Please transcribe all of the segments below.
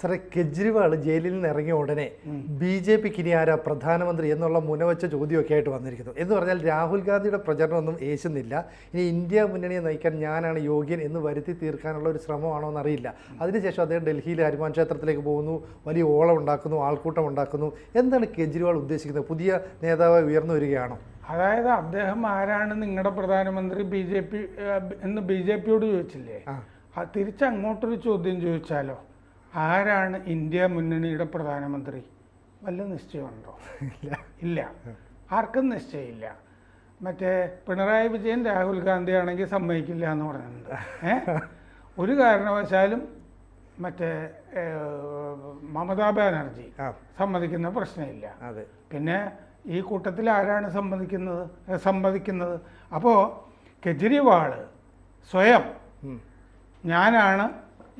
സാറേ കെജ്രിവാൾ ജയിലിൽ നിന്ന് ഇറങ്ങിയ ഉടനെ ബി ജെ പിക്ക് ഇനി ആരാ പ്രധാനമന്ത്രി എന്നുള്ള മുനവച്ച ചോദ്യമൊക്കെ ആയിട്ട് വന്നിരിക്കുന്നു. എന്ന് പറഞ്ഞാൽ രാഹുൽ ഗാന്ധിയുടെ പ്രചരണമൊന്നും ഏശുന്നില്ല. ഇനി ഇന്ത്യ മുന്നണിയെ നയിക്കാൻ ഞാനാണ് യോഗ്യൻ എന്ന് വരുത്തി തീർക്കാനുള്ള ഒരു ശ്രമമാണോ എന്നറിയില്ല. അതിനുശേഷം അദ്ദേഹം ഡൽഹിയിലെ ഹനുമാൻ ക്ഷേത്രത്തിലേക്ക് പോകുന്നു വലിയ ഓളം ഉണ്ടാക്കുന്നു ആൾക്കൂട്ടം ഉണ്ടാക്കുന്നു. എന്താണ് കെജ്രിവാൾ ഉദ്ദേശിക്കുന്നത്? പുതിയ നേതാവായി ഉയർന്നു വരികയാണോ? അതായത് അദ്ദേഹം ആരാണ് നിങ്ങളുടെ പ്രധാനമന്ത്രി ബി ജെ പി എന്ന് ബി ജെ പിയോട് ചോദിച്ചില്ലേ? തിരിച്ചങ്ങോട്ടൊരു ചോദ്യം ചോദിച്ചാലോ? ആരാണ് ഇന്ത്യ മുന്നണിയുടെ പ്രധാനമന്ത്രി? വല്ല നിശ്ചയമുണ്ടോ? ഇല്ല. ഇല്ല. ആർക്കും നിശ്ചയമില്ല. മറ്റേ പിണറായി വിജയൻ രാഹുൽ ഗാന്ധി ആണെങ്കിൽ സമ്മതിക്കില്ല എന്ന് പറഞ്ഞിട്ടുണ്ട്. ഒരു കാരണവശാലും മറ്റേ മമതാ ബാനർജി സമ്മതിക്കുന്ന പ്രശ്നമില്ല. പിന്നെ ഈ കൂട്ടത്തിൽ ആരാണ് സമ്മതിക്കുന്നത് സമ്മതിക്കുന്നത്? അപ്പോൾ കെജ്രിവാൾ സ്വയം ഞാനാണ്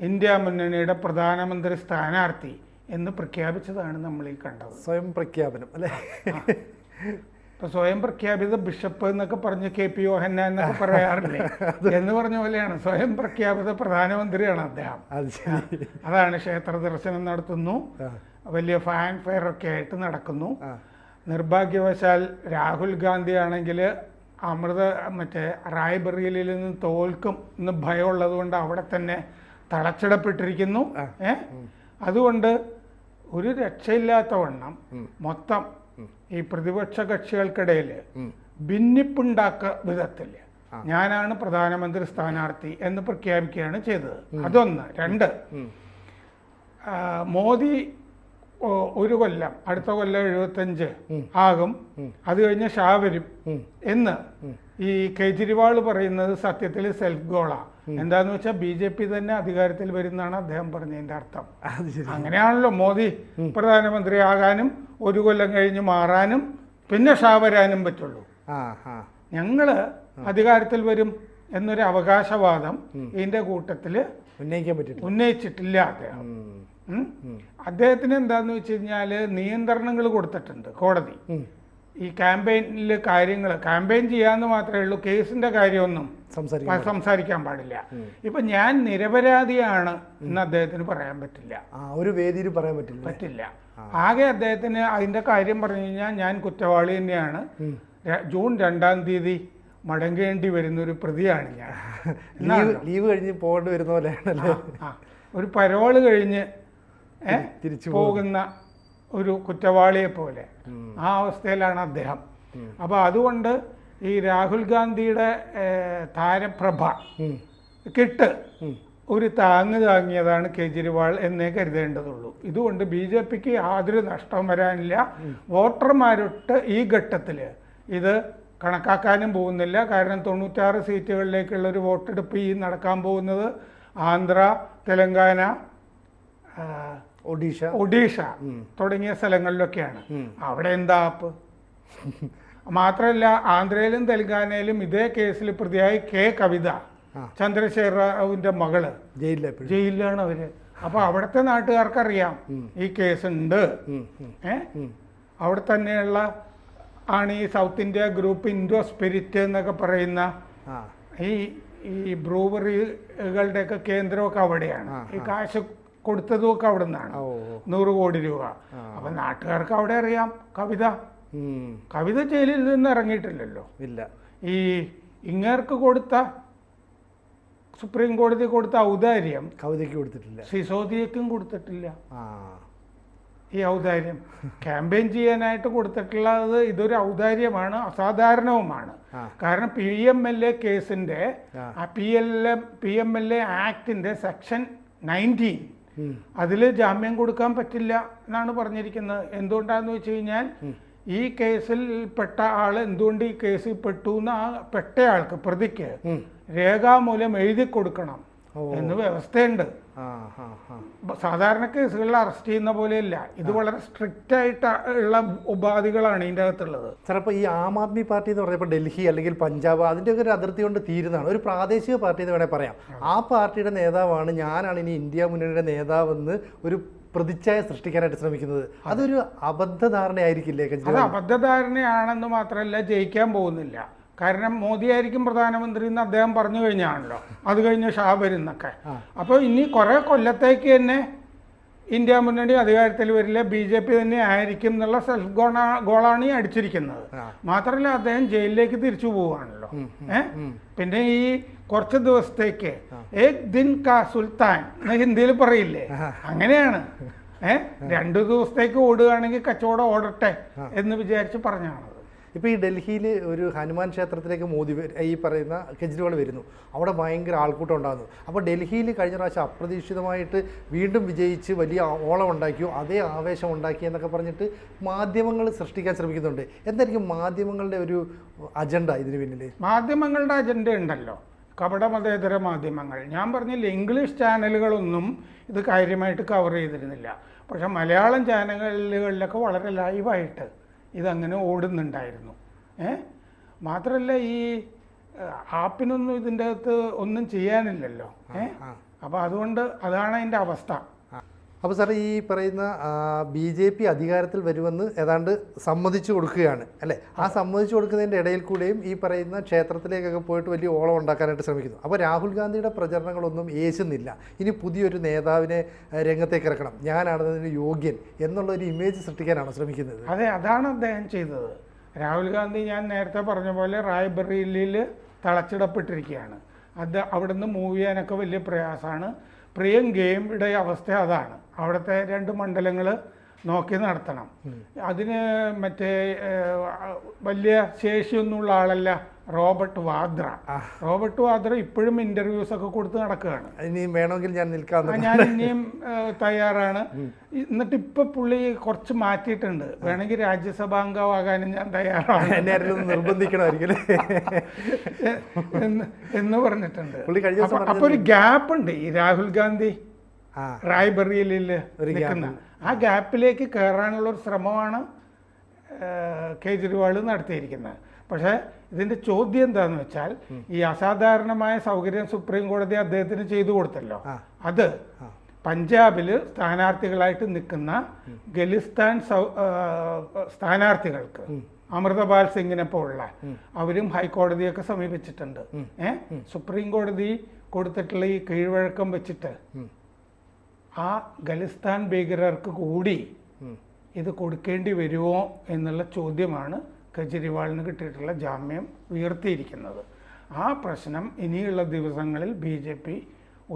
ഇന്ത്യ മുന്നണിയുടെ പ്രധാനമന്ത്രി സ്ഥാനാർത്ഥി എന്ന് പ്രഖ്യാപിച്ചതാണ് നമ്മൾ ഈ കണ്ടത്. സ്വയം പ്രഖ്യാപനം അല്ലേ? ഇപ്പൊ സ്വയം പ്രഖ്യാപിത ബിഷപ്പ് എന്നൊക്കെ പറഞ്ഞ് കെ പി യോഹന്ന എന്നൊക്കെ പറയാറില്ലേ? എന്ന് പറഞ്ഞ പോലെയാണ്. സ്വയം പ്രഖ്യാപിത പ്രധാനമന്ത്രിയാണ് അദ്ദേഹം. അത് അതാണ് ക്ഷേത്ര ദർശനം നടത്തുന്നു. വലിയ ഫാൻ ഫെയർ ഒക്കെ ആയിട്ട് നടക്കുന്നു. നിർഭാഗ്യവശാൽ രാഹുൽ ഗാന്ധി ആണെങ്കിൽ അമൃത മറ്റേ റായ്ബറേലിയിൽ നിന്ന് തോൽക്കും എന്ന് ഭയമുള്ളത് കൊണ്ട് അവിടെ തന്നെ തളച്ചിടപ്പെട്ടിരിക്കുന്നു. അതുകൊണ്ട് ഒരു രക്ഷയില്ലാത്ത വണ്ണം മൊത്തം ഈ പ്രതിപക്ഷ കക്ഷികൾക്കിടയിൽ. ഭിന്നിപ്പുണ്ടാക്ക വിധത്തിൽ ഞാനാണ് പ്രധാനമന്ത്രി സ്ഥാനാർത്ഥി എന്ന് പ്രഖ്യാപിക്കുകയാണ് ചെയ്തത്. അതൊന്ന്. രണ്ട്. മോദി ഒരു കൊല്ലം അടുത്ത കൊല്ലം എഴുപത്തഞ്ച് ആകും. അത് കഴിഞ്ഞ് ഷാ വരും എന്ന് ഈ കേജ്രിവാൾ പറയുന്നത് സത്യത്തിൽ സെൽഫ് ഗോളാ എന്താന്ന് വെച്ചാൽ ബി ജെ പി തന്നെ അധികാരത്തിൽ വരുന്നതാണ് അദ്ദേഹം പറഞ്ഞതിന്റെ അർത്ഥം. അങ്ങനെയാണല്ലോ മോദി പ്രധാനമന്ത്രി ആകാനും ഒരു കൊല്ലം കഴിഞ്ഞ് മാറാനും പിന്നെ ഷാ വരാനും പറ്റുള്ളൂ. ഞങ്ങൾ അധികാരത്തിൽ വരും എന്നൊരു അവകാശവാദം ഇതിന്റെ കൂട്ടത്തിൽ ഉന്നയിക്കാൻ പറ്റില്ല ഉന്നയിച്ചിട്ടില്ല അദ്ദേഹം? അദ്ദേഹത്തിന് എന്താന്ന് വെച്ച് കഴിഞ്ഞാൽ നിയന്ത്രണങ്ങൾ കൊടുത്തിട്ടുണ്ട് കോടതി. ഈ ക്യാമ്പയിനിൽ കാര്യങ്ങൾ ക്യാമ്പയിൻ ചെയ്യാന്ന് മാത്രമേ ഉള്ളൂ കേസിന്റെ കാര്യമൊന്നും സംസാരിക്കാൻ പാടില്ല. ഇപ്പൊ ഞാൻ നിരപരാധിയാണ് എന്ന് അദ്ദേഹത്തിന് പറയാൻ പറ്റില്ല. ഒരു വേദിയിൽ പറയാൻ പറ്റില്ല. പറ്റില്ല. ആകെ അദ്ദേഹത്തിന് അതിന്റെ കാര്യം പറഞ്ഞു കഴിഞ്ഞാൽ ഞാൻ കുറ്റവാളി തന്നെയാണ്. ജൂൺ രണ്ടാം തീയതി മടങ്ങേണ്ടി വരുന്ന ഒരു പ്രതിയാണ് ഞാൻ. ലീവ് ലീവ് കഴിഞ്ഞ് പോകേണ്ടി വരുന്ന പോലെയാണല്ലോ? ഒരു പരോൾ കഴിഞ്ഞ് തിരിച്ചു പോകുന്ന ഒരു കുറ്റവാളിയെ പോലെ. ആ അവസ്ഥയിലാണ് അദ്ദേഹം. അപ്പോൾ അതുകൊണ്ട് ഈ രാഹുൽ ഗാന്ധിയുടെ താരപ്രഭ കിട്ട് ഒരു താങ്ങ് താങ്ങിയതാണ് കേജ്രിവാൾ എന്നേ കരുതേണ്ടതുള്ളൂ. ഇതുകൊണ്ട് ബി ജെ പിക്ക് യാതൊരു നഷ്ടവും വരാനില്ല. വോട്ടർമാരൊട്ട് ഈ ഘട്ടത്തിൽ ഇത് കണക്കാക്കാനും പോകുന്നില്ല. കാരണം തൊണ്ണൂറ്റാറ് സീറ്റുകളിലേക്കുള്ള ഒരു വോട്ടെടുപ്പ് ഈ നടക്കാൻ പോകുന്നത് ആന്ധ്ര തെലങ്കാന ഒഡീഷ. ഒഡീഷ തുടങ്ങിയ സ്ഥലങ്ങളിലൊക്കെയാണ്. അവിടെ എന്താ ആപ്പ്? മാത്രമല്ല ആന്ധ്രയിലും തെലങ്കാനയിലും ഇതേ കേസിൽ പ്രതിയായി കെ കവിത. ചന്ദ്രശേഖർ റാവുവിന്റെ മകൾ. ജയിലിലാണ് അവർ. അപ്പൊ അവിടുത്തെ നാട്ടുകാർക്കറിയാം ഈ കേസ് ഉണ്ട് ഏ? അവിടെ തന്നെയുള്ള ആണ് ഈ south India group Indo spirit എന്നൊക്കെ പറയുന്ന ഈ ഈ ബ്രൂവറികളുടെയൊക്കെ കേന്ദ്രമൊക്കെ അവിടെയാണ്. ഈ കാശ് കൊടുത്തതും ഒക്കെ അവിടെ നിന്നാണ് നൂറ് കോടി രൂപ. അപ്പൊ നാട്ടുകാർക്ക് അവിടെ അറിയാം. കവിത. കവിത ജയിലിൽ നിന്ന് ഇറങ്ങിയിട്ടില്ലല്ലോ. ഇല്ല. ഈ ഇങ്ങേർക്ക് കൊടുത്ത സുപ്രീം കോടതി കൊടുത്ത ഔദാര്യം കവിതയ്ക്ക് കൊടുത്തിട്ടില്ല. സിസോദിയക്കും കൊടുത്തിട്ടില്ല. ഈ ഔദാര്യം. ക്യാമ്പയിൻ ചെയ്യാനായിട്ട് കൊടുത്തിട്ടുള്ളത് ഇതൊരു ഔദാര്യമാണ് അസാധാരണവുമാണ്. കാരണം പി എം എൽ എ കേസിന്റെ. P L M P M L A ആക്ടിന്റെ section nineteen. അതിൽ ജാമ്യം കൊടുക്കാൻ പറ്റില്ല എന്നാണ് പറഞ്ഞിരിക്കുന്നത്. എന്തുകൊണ്ടാന്ന് വെച്ച് കഴിഞ്ഞാൽ ഈ കേസിൽ പെട്ട ആൾ എന്തുകൊണ്ട് ഈ കേസിൽ പെട്ടു എന്ന് ആ പെട്ടയാൾക്ക് പ്രതിക്ക് രേഖാമൂലം എഴുതി കൊടുക്കണം. എന്ന് വ്യവസ്ഥയുണ്ട്. സാധാരണ കേസുകളിൽ അറസ്റ്റ് ചെയ്യുന്ന പോലെയല്ല. ഇത് വളരെ സ്ട്രിക്റ്റ് ആയിട്ട് ഉള്ള ഉപാധികളാണ് ഇതിന്റെ അകത്തുള്ളത്. ചിലപ്പോൾ ഈ ആം ആദ്മി പാർട്ടി എന്ന് പറഞ്ഞപ്പോൾ ഡൽഹി അല്ലെങ്കിൽ പഞ്ചാബ് അതിന്റെയൊക്കെ ഒരു അതിർത്തി കൊണ്ട് തീരുന്നതാണ്. ഒരു പ്രാദേശിക പാർട്ടി എന്ന് വേണേൽ പറയാം. ആ. പാർട്ടിയുടെ നേതാവാണ് ഞാനാണ് ഇനി ഇന്ത്യ മുന്നണിയുടെ നേതാവെന്ന് ഒരു പ്രതിച്ഛായ സൃഷ്ടിക്കാനായിട്ട് ശ്രമിക്കുന്നത്. അതൊരു അബദ്ധധാരണയായിരിക്കില്ലേ അത് അബദ്ധ അബദ്ധധാരണയാണെന്ന് മാത്രമല്ല ജയിക്കാൻ പോകുന്നില്ല. കാരണം മോദിയായിരിക്കും പ്രധാനമന്ത്രി എന്ന് അദ്ദേഹം പറഞ്ഞു കഴിഞ്ഞാണല്ലോ. അത് കഴിഞ്ഞ് ഷാ വരുന്നൊക്കെ അപ്പോൾ ഇനി കുറേ കൊല്ലത്തേക്ക് തന്നെ ഇന്ത്യ മുന്നണി അധികാരത്തിൽ വരില്ല ബി ജെ പി തന്നെ ആയിരിക്കും എന്നുള്ള സെൽഫ് ഗോണാ ഗോളാണ് ഈ അടിച്ചിരിക്കുന്നത്. മാത്രമല്ല അദ്ദേഹം ജയിലിലേക്ക് തിരിച്ചു പോവുകയാണല്ലോ. ഏ? പിന്നെ ഈ കുറച്ച് ദിവസത്തേക്ക് ഏക് ദിൻ കാ സുൽത്താൻ എന്ന് ഹിന്ദിയിൽ പറയില്ലേ? അങ്ങനെയാണ്. ഏഹ് രണ്ടു ദിവസത്തേക്ക് ഓടുകയാണെങ്കിൽ കച്ചവടം ഓടട്ടെ എന്ന് വിചാരിച്ച് പറഞ്ഞാണത്. ഇപ്പോൾ ഈ ഡൽഹിയിൽ ഒരു ഹനുമാൻ ക്ഷേത്രത്തിലേക്ക് മോദി ഈ പറയുന്ന കെജ്രിവാൾ വരുന്നു. അവിടെ ഭയങ്കര ആൾക്കൂട്ടം ഉണ്ടാകുന്നു. അപ്പോൾ ഡൽഹിയിൽ കഴിഞ്ഞ പ്രാവശ്യം അപ്രതീക്ഷിതമായിട്ട് വീണ്ടും വിജയിച്ച് വലിയ ഓളം ഉണ്ടാക്കിയോ അതേ ആവേശം ഉണ്ടാക്കി എന്നൊക്കെ പറഞ്ഞിട്ട് മാധ്യമങ്ങൾ സൃഷ്ടിക്കാൻ ശ്രമിക്കുന്നുണ്ട്. എന്തായിരിക്കും മാധ്യമങ്ങളുടെ ഒരു അജണ്ട ഇതിന് പിന്നിൽ മാധ്യമങ്ങളുടെ അജണ്ട ഉണ്ടല്ലോ. കപടമതേതര മാധ്യമങ്ങൾ. ഞാൻ പറഞ്ഞില്ല ഇംഗ്ലീഷ് ചാനലുകളൊന്നും ഇത് കാര്യമായിട്ട് കവർ ചെയ്തിരുന്നില്ല. പക്ഷേ മലയാളം ചാനലുകളിലൊക്കെ വളരെ ലൈവായിട്ട് ഇതങ്ങനെ ഓടുന്നുണ്ടായിരുന്നു. ഏ? മാത്രമല്ല ഈ ആപ്പിനൊന്നും ഇതിന്റെ അകത്ത് ഒന്നും ചെയ്യാനില്ലല്ലോ. ഏ? അപ്പോൾ അതുകൊണ്ട് അതാണ് അതിന്റെ അവസ്ഥ. അപ്പോൾ സാർ ഈ പറയുന്ന ബി ജെ പി അധികാരത്തിൽ വരുമെന്ന് ഏതാണ്ട് സമ്മതിച്ചു കൊടുക്കുകയാണ് അല്ലേ? ആ സമ്മതിച്ചു കൊടുക്കുന്നതിന്റെ ഇടയിൽ കൂടെയും ഈ പറയുന്ന ക്ഷേത്രത്തിലേക്കൊക്കെ പോയിട്ട് വലിയ ഓളം ഉണ്ടാക്കാനായിട്ട് ശ്രമിക്കുന്നു. അപ്പോൾ രാഹുൽ ഗാന്ധിയുടെ പ്രചരണങ്ങളൊന്നും ഏശുന്നില്ല. ഇനി പുതിയൊരു നേതാവിനെ രംഗത്തേക്ക് ഇറക്കണം. ഞാനാണ് അതിന് യോഗ്യൻ എന്നുള്ള ഒരു ഇമേജ് സൃഷ്ടിക്കാനാണ് ശ്രമിക്കുന്നത്. അതെ അതാണ് അദ്ദേഹം ചെയ്തത്. രാഹുൽ ഗാന്ധി ഞാൻ നേരത്തെ പറഞ്ഞ പോലെ റായ്ബറേലിയിൽ തളച്ചിടപ്പെട്ടിരിക്കുകയാണ്. അത് അവിടുന്ന് മൂവ് ചെയ്യാനൊക്കെ വലിയ പ്രയാസമാണ്. പ്രിയങ്കയുടെ അവസ്ഥ അതാണ്. അവിടുത്തെ രണ്ട് മണ്ഡലങ്ങൾ നോക്കി നടത്തണം. അതിന് മറ്റേ വലിയ ശേഷിയൊന്നുമുള്ള ആളല്ല റോബർട്ട് വാദ്ര. റോബർട്ട് വാദ്ര ഇപ്പോഴും ഇന്റർവ്യൂസ് ഒക്കെ കൊടുത്ത് നടക്കുകയാണ്. ഇനിയും വേണമെങ്കിൽ ഞാൻ നിൽക്കാൻ ഞാൻ ഇനിയും തയ്യാറാണ്. എന്നിട്ട് ഇപ്പൊ പുള്ളി കുറച്ച് മാറ്റിയിട്ടുണ്ട്. വേണമെങ്കിൽ രാജ്യസഭാംഗമാകാനും ഞാൻ തയ്യാറാണ്. എന്നെ ആരെങ്കിലും നിർബന്ധിക്കണമായിരിക്കും എന്ന് പറഞ്ഞിട്ടുണ്ട്. അപ്പൊ ഒരു ഗ്യാപ്പ് ഉണ്ട് ഈ രാഹുൽ ഗാന്ധി ഒരു നിൽക്കുന്ന. ആ ഗ്യാപ്പിലേക്ക് കയറാനുള്ള ഒരു ശ്രമമാണ് കേജ്രിവാൾ നടത്തിയിരിക്കുന്നത്. പക്ഷേ ഇതിന്റെ ചോദ്യം എന്താന്ന് വെച്ചാൽ ഈ അസാധാരണമായ സൗകര്യം സുപ്രീം കോടതി അദ്ദേഹത്തിന് ചെയ്തു കൊടുത്തല്ലോ. അത് പഞ്ചാബിൽ സ്ഥാനാർത്ഥികളായിട്ട് നിൽക്കുന്ന ഖലിസ്ഥാൻ സൗ- സ്ഥാനാർത്ഥികൾക്ക് അമൃതപാൽ സിംഗിനെ പോലുള്ള അവരും ഹൈക്കോടതിയൊക്കെ സമീപിച്ചിട്ടുണ്ട്. ഏഹ് സുപ്രീം കോടതി കൊടുത്തിട്ടുള്ള ഈ കീഴ്വഴക്കം വെച്ചിട്ട് ആ ഖലിസ്ഥാൻ ഭീകരർക്ക് കൂടി ഇത് കൊടുക്കേണ്ടി വരുമോ എന്നുള്ള ചോദ്യമാണ് കെജ്രിവാളിന് കിട്ടിയിട്ടുള്ള ജാമ്യം ഉയർത്തിയിരിക്കുന്നത്. ആ പ്രശ്നം ഇനിയുള്ള ദിവസങ്ങളിൽ ബി ജെ പി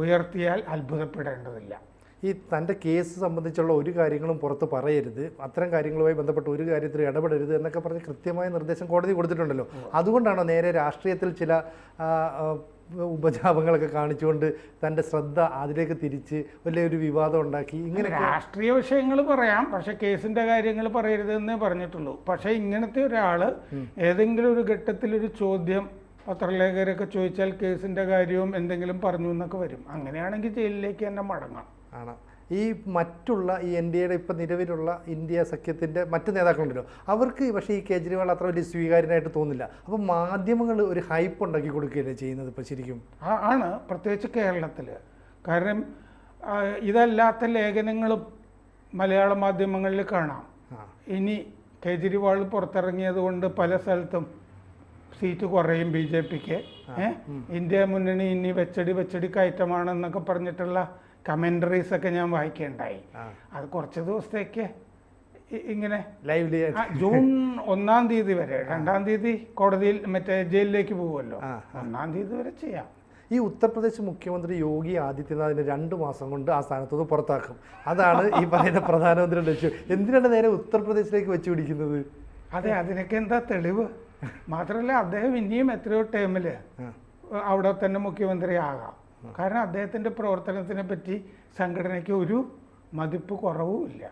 ഉയർത്തിയാൽ അത്ഭുതപ്പെടേണ്ടതില്ല. ഈ തന്റെ കേസ് സംബന്ധിച്ചുള്ള ഒരു കാര്യങ്ങളും പുറത്ത് പറയരുത്. അത്തരം കാര്യങ്ങളുമായി ബന്ധപ്പെട്ട് ഒരു കാര്യത്തിൽ ഇടപെടരുത് എന്നൊക്കെ പറഞ്ഞ് കൃത്യമായ നിർദ്ദേശം കോടതി കൊടുത്തിട്ടുണ്ടല്ലോ. അതുകൊണ്ടാണോ നേരെ രാഷ്ട്രീയത്തിൽ ചില ഉപജാപങ്ങളൊക്കെ കാണിച്ചുകൊണ്ട് തന്റെ ശ്രദ്ധ അതിലേക്ക് തിരിച്ച് വലിയൊരു വിവാദം ഉണ്ടാക്കി. ഇങ്ങനെ രാഷ്ട്രീയ വിഷയങ്ങൾ പറയാം. പക്ഷെ കേസിന്റെ കാര്യങ്ങൾ പറയരുതെന്ന് പറഞ്ഞിട്ടുള്ളൂ. പക്ഷെ ഇങ്ങനത്തെ ഒരാൾ ഏതെങ്കിലും ഒരു ഘട്ടത്തിൽ ഒരു ചോദ്യം പത്രലേഖകരൊക്കെ ചോദിച്ചാൽ കേസിന്റെ കാര്യവും എന്തെങ്കിലും പറഞ്ഞു എന്നൊക്കെ വരും. അങ്ങനെയാണെങ്കിൽ ജയിലിലേക്ക് തന്നെ മടങ്ങാം. ആണ്. ഈ മറ്റുള്ള ഈ എൻ ഡി എയുടെ ഇപ്പം നിലവിലുള്ള ഇന്ത്യ സഖ്യത്തിന്റെ മറ്റ് നേതാക്കളുണ്ടല്ലോ അവർക്ക് പക്ഷേ ഈ കേജ്രിവാൾ അത്ര വലിയ സ്വീകാര്യനായിട്ട് തോന്നില്ല അപ്പോൾ മാധ്യമങ്ങൾ ഒരു ഹൈപ്പ് ഉണ്ടാക്കി കൊടുക്കുകയല്ലേ ചെയ്യുന്നത് ഇപ്പോൾ ശരിക്കും? ആണ് പ്രത്യേകിച്ച് കേരളത്തിൽ. കാരണം ഇതല്ലാത്ത ലേഖനങ്ങളും മലയാള മാധ്യമങ്ങളിൽ കാണാം. ഇനി കേജ്രിവാൾ പുറത്തിറങ്ങിയത് കൊണ്ട് പല സ്ഥലത്തും സീറ്റ് കുറയും ബി ജെ പിക്ക്. ഇന്ത്യ മുന്നണി ഇനി വെച്ചടി വെച്ചടി കയറ്റമാണെന്നൊക്കെ പറഞ്ഞിട്ടുള്ള കമന്ററീസ് ഒക്കെ ഞാൻ വായിക്കുകയുണ്ടായി അത് കുറച്ച് ദിവസത്തേക്ക് ഇങ്ങനെ ലൈവ്ലി ജൂൺ ഒന്നാം തീയതി വരെ രണ്ടാം തീയതി കോടതിയിൽ മറ്റേ ജയിലിലേക്ക് പോകുമല്ലോ ഒന്നാം തീയതി വരെ ചെയ്യാം. ഈ ഉത്തർപ്രദേശ് മുഖ്യമന്ത്രി യോഗി ആദിത്യനാഥിനെ രണ്ട് മാസം കൊണ്ട് ആ സ്ഥാനത്ത് നിന്ന് പുറത്താക്കും. അതാണ് ഈ പറയുന്ന പ്രധാനമന്ത്രിയുടെ ലക്ഷ്യം. എന്തിനാണ് നേരെ ഉത്തർപ്രദേശിലേക്ക് വെച്ച് പിടിക്കുന്നത് അതെ അതിനൊക്കെ എന്താ തെളിവ്? മാത്രമല്ല അദ്ദേഹം ഇനിയും എത്രയോ ടൈമിൽ അവിടെ തന്നെ മുഖ്യമന്ത്രി ആകാം കാരണം അദ്ദേഹത്തിന്റെ പ്രവർത്തനത്തിനെ പറ്റി സംഘടനയ്ക്ക് ഒരു മതിപ്പ് കുറവും ഇല്ല.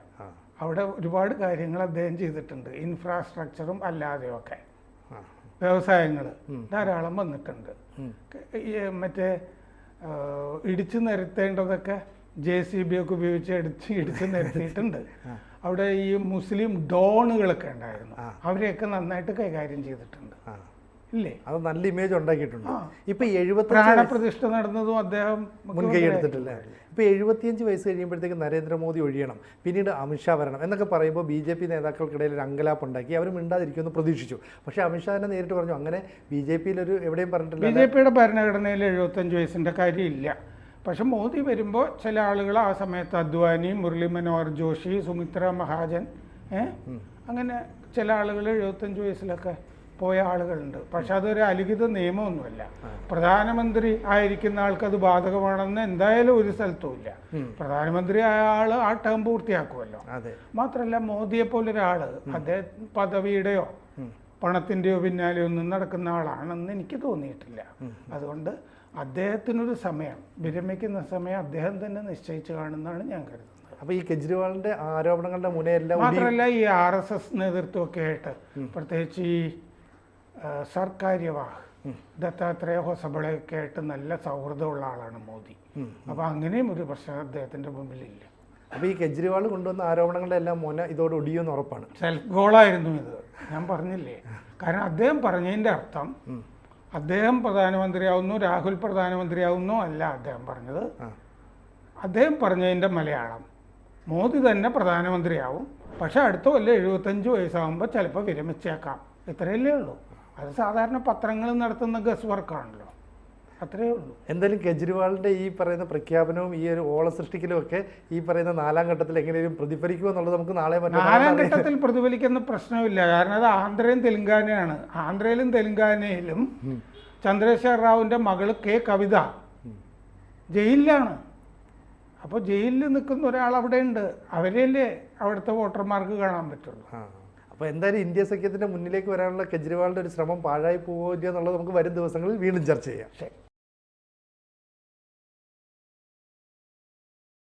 അവിടെ ഒരുപാട് കാര്യങ്ങൾ അദ്ദേഹം ചെയ്തിട്ടുണ്ട്. ഇൻഫ്രാസ്ട്രക്ചറും അല്ലാതെയൊക്കെ വ്യവസായങ്ങൾ ധാരാളം വന്നിട്ടുണ്ട്. മറ്റേ ഇടിച്ചു നിരത്തേണ്ടതൊക്കെ ജെ സി ബി ഒക്കെ ഉപയോഗിച്ച് ഇടിച്ച് ഇടിച്ചു നിരത്തിയിട്ടുണ്ട്. അവിടെ ഈ മുസ്ലിം ഡോണുകളൊക്കെ ഉണ്ടായിരുന്നു. അവരെയൊക്കെ നന്നായിട്ട് കൈകാര്യം ചെയ്തിട്ടുണ്ട്. ഇല്ലേ? അത് നല്ല ഇമേജ് ഉണ്ടാക്കിയിട്ടുണ്ട്. ഇപ്പൊ എഴുപത്തി പ്രാണപ്രതിഷ്ഠ നടന്നതും അദ്ദേഹം മുൻകൈ എടുത്തിട്ടില്ല? ഇപ്പൊ എഴുപത്തിയഞ്ച് വയസ്സ് കഴിയുമ്പോഴത്തേക്ക് നരേന്ദ്രമോദി ഒഴിയണം. പിന്നീട് അമിത്ഷാ വരണം. എന്നൊക്കെ പറയുമ്പോൾ ബി ജെ പി നേതാക്കൾക്കിടയിൽ ഒരു അങ്കലാപ്പ് ഉണ്ടാക്കി. അവർ മിണ്ടാതിരിക്കുമെന്ന് പ്രതീക്ഷിച്ചു. പക്ഷെ അമിത്ഷാ തന്നെ നേരിട്ട് പറഞ്ഞു അങ്ങനെ ബി ജെ പിയിൽ ഒരു എവിടെയും പറഞ്ഞിട്ടില്ല. ബി ജെ പിയുടെ ഭരണഘടനയിൽ എഴുപത്തഞ്ച് വയസ്സിന്റെ കാര്യമില്ല. പക്ഷെ മോദി വരുമ്പോൾ ചില ആളുകൾ ആ സമയത്ത് അദ്വാനി മുരളി മനോഹർ ജോഷി സുമിത്ര മഹാജൻ അങ്ങനെ ചില ആളുകൾ എഴുപത്തഞ്ച് വയസ്സിലൊക്കെ പോയ ആളുകളുണ്ട്. പക്ഷെ അതൊരു അലിഖിത നിയമമൊന്നുമല്ല. പ്രധാനമന്ത്രി ആയിരിക്കുന്ന ആൾക്ക് അത് ബാധകമാണെന്ന് എന്തായാലും ഒരു സ്ഥലത്തും ഇല്ല. പ്രധാനമന്ത്രി ആയ ആൾ ആ ടേം പൂർത്തിയാക്കുമല്ലോ. മാത്രമല്ല മോദിയെ പോലെ ഒരാൾ അദ്ദേഹം പദവിയുടെയോ പണത്തിന്റെയോ പിന്നാലെ ഒന്നും നടക്കുന്ന ആളാണെന്ന് എനിക്ക് തോന്നിയിട്ടില്ല. അതുകൊണ്ട് അദ്ദേഹത്തിനൊരു സമയം വിരമിക്കുന്ന സമയം അദ്ദേഹം തന്നെ നിശ്ചയിച്ചു കാണുന്നതാണ് ഞാൻ കരുതുന്നത്. അപ്പൊ ഈ കെജ്രിവാളിന്റെ ആരോപണങ്ങളുടെ മുന്നേ എല്ലാം മാത്രമല്ല ഈ ആർ എസ് എസ് നേതൃത്വമൊക്കെ ആയിട്ട് പ്രത്യേകിച്ച് ഈ സർക്കാര്യവാഹ് ദത്താത്രേയ ഹൊസബളയൊക്കെ ആയിട്ട് നല്ല സൗഹൃദമുള്ള ആളാണ് മോദി. അപ്പൊ അങ്ങനെയും ഒരു പ്രശ്നം അദ്ദേഹത്തിന്റെ മുമ്പിലില്ല. അപ്പൊ ഈ കെജ്രിവാൾ കൊണ്ടുവന്ന ആരോപണങ്ങളുടെ എല്ലാം മോന ഇതോട് ഒടിയുമെന്ന് ഉറപ്പാണ്. സെൽഫ് ഗോളായിരുന്നു ഇത്. ഞാൻ പറഞ്ഞില്ലേ? കാരണം അദ്ദേഹം പറഞ്ഞതിന്റെ അർത്ഥം അദ്ദേഹം പ്രധാനമന്ത്രിയാവുന്നു രാഹുൽ പ്രധാനമന്ത്രിയാവുന്നു അല്ല അദ്ദേഹം പറഞ്ഞത്. അദ്ദേഹം പറഞ്ഞതിന്റെ മലയാളം. മോദി തന്നെ പ്രധാനമന്ത്രിയാവും. പക്ഷെ അടുത്ത കൊല്ലം എഴുപത്തഞ്ച് വയസ്സാകുമ്പോൾ ചിലപ്പോൾ വിരമിച്ചേക്കാം. ഇത്രയല്ലേ ഉള്ളൂ. അത് സാധാരണ പത്രങ്ങൾ നടത്തുന്ന ഗസ് വർക്കാണല്ലോ അത്രയേ ഉള്ളൂ. എന്തായാലും കെജ്രിവാളിന്റെ ഈ പറയുന്ന പ്രഖ്യാപനവും ഈ ഒരു ഓള സൃഷ്ടിക്കലും ഒക്കെ ഈ പറയുന്ന നാലാം ഘട്ടത്തിൽ എങ്ങനെയും പ്രതിഫലിക്കുമോ എന്നുള്ളത് നമുക്ക് നാളെ നാലാം ഘട്ടത്തിൽ പ്രതിഫലിക്കുന്ന പ്രശ്നമില്ല. കാരണം അത് ആന്ധ്രയും തെലുങ്കാനയാണ്. ആന്ധ്രയിലും തെലുങ്കാനയിലും ചന്ദ്രശേഖർ റാവുവിന്റെ മകൾ കെ കവിത ജയിലിലാണ്. അപ്പോൾ ജയിലിൽ നിൽക്കുന്ന ഒരാൾ അവിടെ ഉണ്ട്. അവരെയല്ലേ അവിടുത്തെ വോട്ടർമാർക്ക് കാണാൻ പറ്റുള്ളൂ. അപ്പോൾ എന്തായാലും ഇന്ത്യ സഖ്യത്തിന്റെ മുന്നിലേക്ക് വരാനുള്ള കെജ്രിവാളിന്റെ ഒരു ശ്രമം പാഴായി പോവില്ല എന്നുള്ളത് നമുക്ക് വരും ദിവസങ്ങളിൽ വീണ്ടും ചർച്ച ചെയ്യാം.